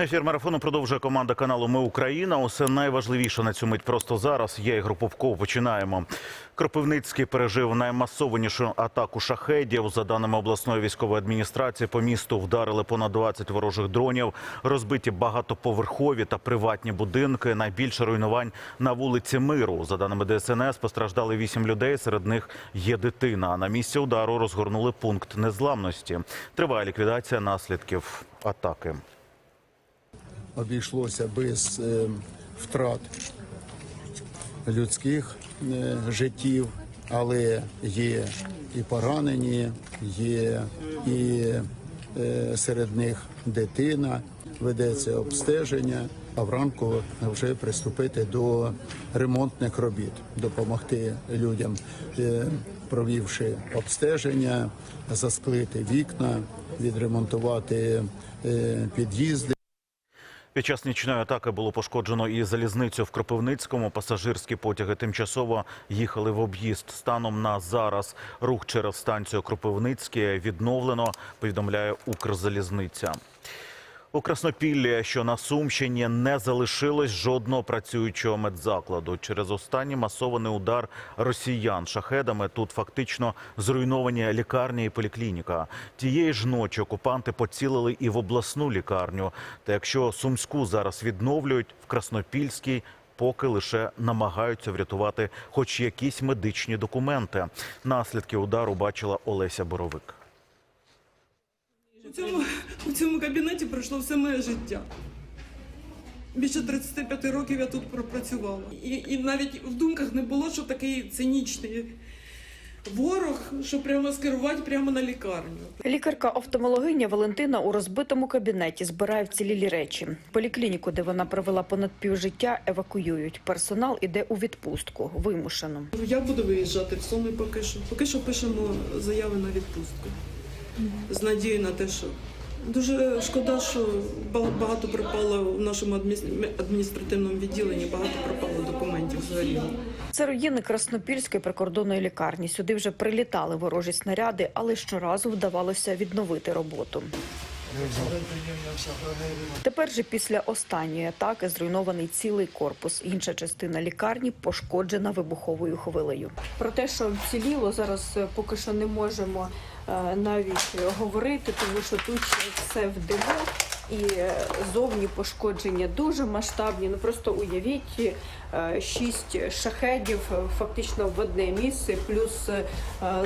Ефір марафону продовжує команда каналу Ми Україна. Усе найважливіше на цю мить просто зараз. Я Ігор Попков. Починаємо. Кропивницький пережив наймасованішу атаку шахедів. За даними обласної військової адміністрації, по місту вдарили понад 20 ворожих дронів. Розбиті багатоповерхові та приватні будинки. Найбільше руйнувань на вулиці Миру. За даними ДСНС, постраждали 8 людей. Серед них є дитина. На місці удару розгорнули пункт незламності. Триває ліквідація наслідків атаки. Обійшлося без е, втрат людських е, життів, але є і поранені, є і е, серед них дитина, ведеться обстеження. А вранку вже приступити до ремонтних робіт, допомогти людям, провівши обстеження, засклити вікна, відремонтувати під'їзди. Під час нічної атаки було пошкоджено і залізницю в Кропивницькому. Пасажирські потяги тимчасово їхали в об'їзд. Станом на зараз рух через станцію Кропивницьке відновлено, повідомляє Укрзалізниця. У Краснопіллі, що на Сумщині, не залишилось жодного працюючого медзакладу. Через останній масований удар росіян шахедами тут фактично зруйновані лікарня і поліклініка. Тієї ж ночі окупанти поцілили і в обласну лікарню. Та якщо Сумську зараз відновлюють, в Краснопільській поки лише намагаються врятувати хоч якісь медичні документи. Наслідки удару бачила Олеся Боровик. У цьому, у цьому кабінеті пройшло все моє життя. Більше 35 років я тут пропрацювала. І, і навіть в думках не було, що такий цинічний ворог, що прямо скерувати прямо на лікарню. Лікарка-офтальмологиня Валентина у розбитому кабінеті збирає вцілілі речі. Поліклініку, де вона провела понад півжиття, евакуюють. Персонал іде у відпустку, вимушено. Я буду виїжджати в Суми поки що. Поки що пишемо заяви на відпустку. З надією на те, що дуже шкода, що багато пропало в нашому адміністративному відділенні, багато пропало документів взагалі. Це руїни Краснопільської прикордонної лікарні. Сюди вже прилітали ворожі снаряди, але щоразу вдавалося відновити роботу. Тепер же після останньої атаки зруйнований цілий корпус. Інша частина лікарні пошкоджена вибуховою хвилею. Про те, що вціліло, зараз поки що не можемо навіть говорити, тому що тут все в диму. І е, зовні пошкодження дуже масштабні. Ну просто уявіть е, шість шахедів е, фактично в одне місце, плюс е,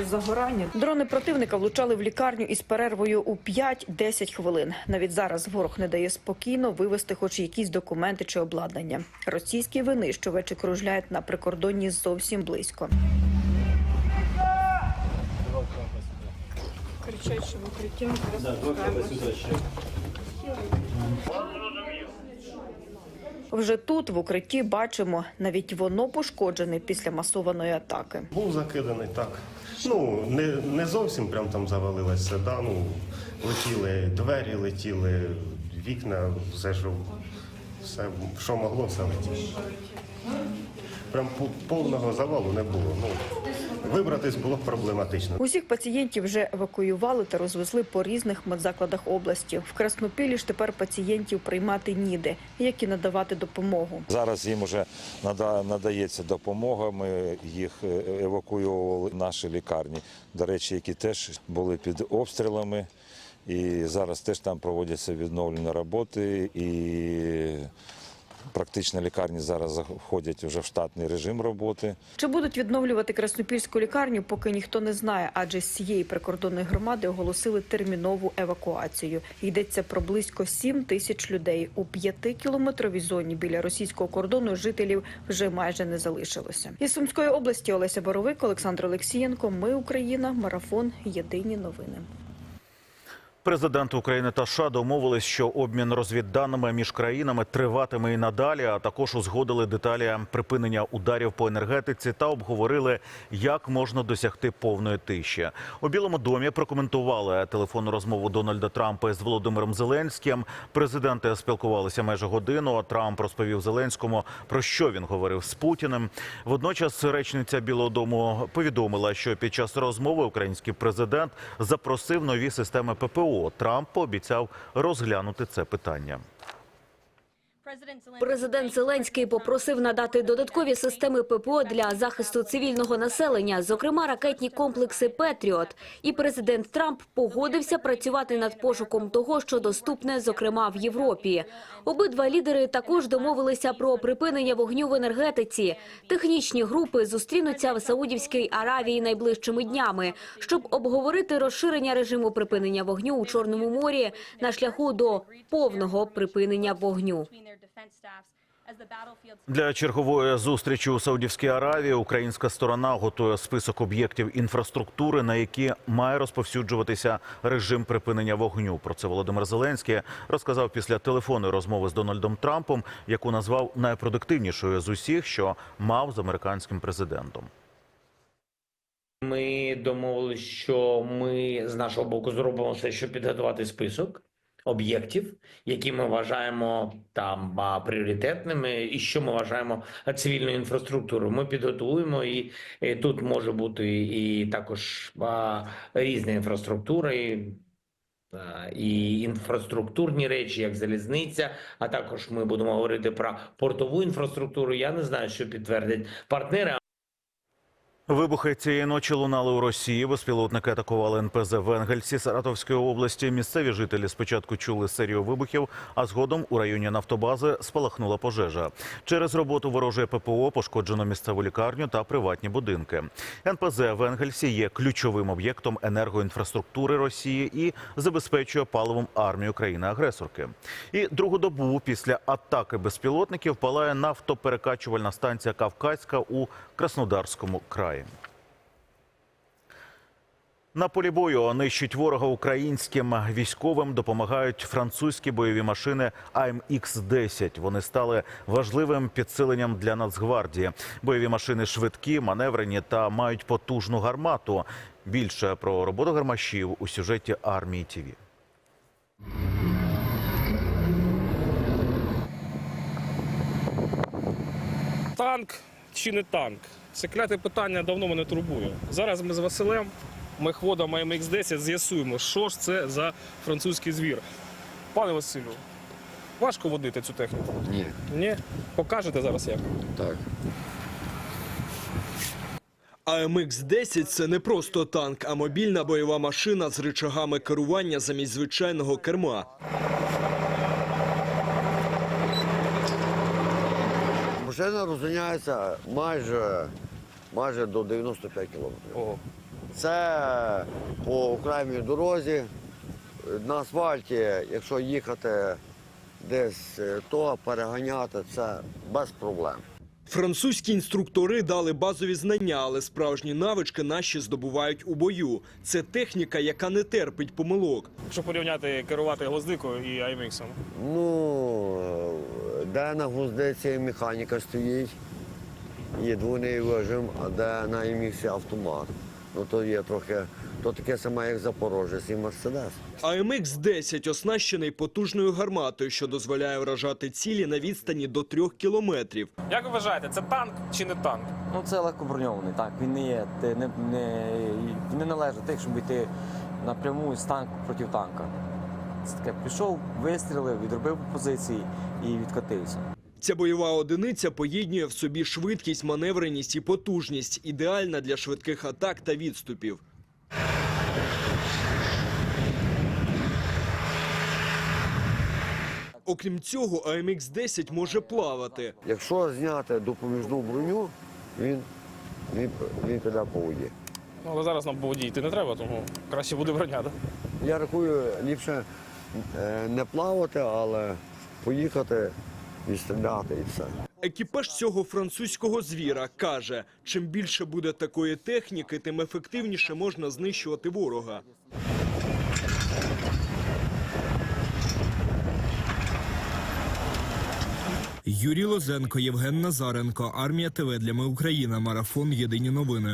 загорання. Дрони противника влучали в лікарню із перервою у 5-10 хвилин. Навіть зараз ворог не дає спокійно вивести хоч якісь документи чи обладнання. Російські винищувачі кружляють на прикордонні зовсім близько. Кричать, що в укриття Вже тут в укритті бачимо, навіть воно пошкоджене після масованої атаки. Був закиданий так. Ну, не, не зовсім прям там завалилося, да? ну, летіли двері, летіли вікна, все, що, все, що могло, все летіло. Прям повного завалу не було. Ну, вибратись було проблематично. Усіх пацієнтів вже евакуювали та розвезли по різних медзакладах області. В Краснопілі ж тепер пацієнтів приймати ніде, як і надавати допомогу. Зараз їм вже нада- надається допомога. Ми їх е, евакуювали в наші лікарні, до речі, які теж були під обстрілами. І зараз теж там проводяться відновлені роботи. І практично лікарні зараз заходять вже в штатний режим роботи. Чи будуть відновлювати Краснопільську лікарню, поки ніхто не знає, адже з цієї прикордонної громади оголосили термінову евакуацію. Йдеться про близько 7 тисяч людей. У п'ятикілометровій зоні біля російського кордону жителів вже майже не залишилося. Із Сумської області Олеся Боровик, Олександр Олексієнко. Ми Україна. Марафон. Єдині новини. Президенти України та США домовились, що обмін розвідданими між країнами триватиме і надалі. А також узгодили деталі припинення ударів по енергетиці та обговорили, як можна досягти повної тиші. У Білому домі прокоментували телефонну розмову Дональда Трампа з Володимиром Зеленським. Президенти спілкувалися майже годину. а Трамп розповів Зеленському про що він говорив з Путіним. Водночас речниця Білого Дому повідомила, що під час розмови український президент запросив нові системи ППО. Трамп пообіцяв розглянути це питання. Президент Зеленський попросив надати додаткові системи ППО для захисту цивільного населення, зокрема ракетні комплекси Петріот. І президент Трамп погодився працювати над пошуком того, що доступне, зокрема в Європі. Обидва лідери також домовилися про припинення вогню в енергетиці. Технічні групи зустрінуться в Саудівській Аравії найближчими днями, щоб обговорити розширення режиму припинення вогню у Чорному морі на шляху до повного припинення вогню. Для чергової зустрічі у Саудівській Аравії українська сторона готує список об'єктів інфраструктури, на які має розповсюджуватися режим припинення вогню. Про це Володимир Зеленський розказав після телефонної розмови з Дональдом Трампом, яку назвав найпродуктивнішою з усіх, що мав з американським президентом. Ми домовилися, що ми з нашого боку зробимо все, щоб підготувати список об'єктів, які ми вважаємо там пріоритетними, і що ми вважаємо цивільною інфраструктурою. Ми підготуємо і, і тут може бути і також а, різна інфраструктура. І, і інфраструктурні речі, як залізниця, а також ми будемо говорити про портову інфраструктуру. Я не знаю, що підтвердять партнери. Вибухи цієї ночі лунали у Росії. Безпілотники атакували НПЗ в Енгельсі Саратовської області. Місцеві жителі спочатку чули серію вибухів, а згодом у районі нафтобази спалахнула пожежа. Через роботу ворожої ППО пошкоджено місцеву лікарню та приватні будинки. НПЗ в Енгельсі є ключовим об'єктом енергоінфраструктури Росії і забезпечує паливом армію країни-агресорки. І другу добу після атаки безпілотників палає нафтоперекачувальна станція Кавказька у Краснодарському краї. На полі бою нищить ворога українським військовим допомагають французькі бойові машини АМХ-10. Вони стали важливим підсиленням для Нацгвардії. Бойові машини швидкі, маневрені та мають потужну гармату. Більше про роботу гармашів у сюжеті армії ТІВІ. Танк чи не танк? Це кляте питання давно мене турбує. Зараз ми з Василем, мехводом АМХ-10 з'ясуємо, що ж це за французький звір. Пане Василю, важко водити цю техніку? Ні, Ні? Покажете зараз як? так. АМХ-10 – це не просто танк, а мобільна бойова машина з рычагами керування замість звичайного керма. Машина розганяється майже, майже до 95 кілометрів. Ого. Це по окремій дорозі. На асфальті, якщо їхати десь, е, то переганяти це без проблем. Французькі інструктори дали базові знання, але справжні навички наші здобувають у бою. Це техніка, яка не терпить помилок. Якщо порівняти керувати гвоздикою і АМХ. Ну, де на гвоздиці механіка стоїть, є двойний режим, а де на емісі автомат. Ну то є трохи, то таке саме, як Запорожець і Мерседес. АМХ-10 оснащений потужною гарматою, що дозволяє вражати цілі на відстані до трьох кілометрів. Як ви вважаєте, це танк чи не танк? Ну це легко броньований танк. Він не є не, не, він не належить тих, щоб йти напряму з танку проти танка. Це таке пішов, вистрілив, відробив позиції і відкотився. Ця бойова одиниця поєднує в собі швидкість, маневреність і потужність, ідеальна для швидких атак та відступів. Окрім цього, АМХ-10 може плавати. Якщо зняти допоміжну броню, він, він, він піде по воді. Ну, але зараз нам по воді йти не треба, тому краще буде броня. Да? Я рахую, ліпше не плавати, але поїхати, відстріляти і все. Екіпаж цього французького звіра каже, чим більше буде такої техніки, тим ефективніше можна знищувати ворога. Юрій Лозенко, Євген Назаренко, Армія ТВ для ми Україна. Марафон. Єдині новини.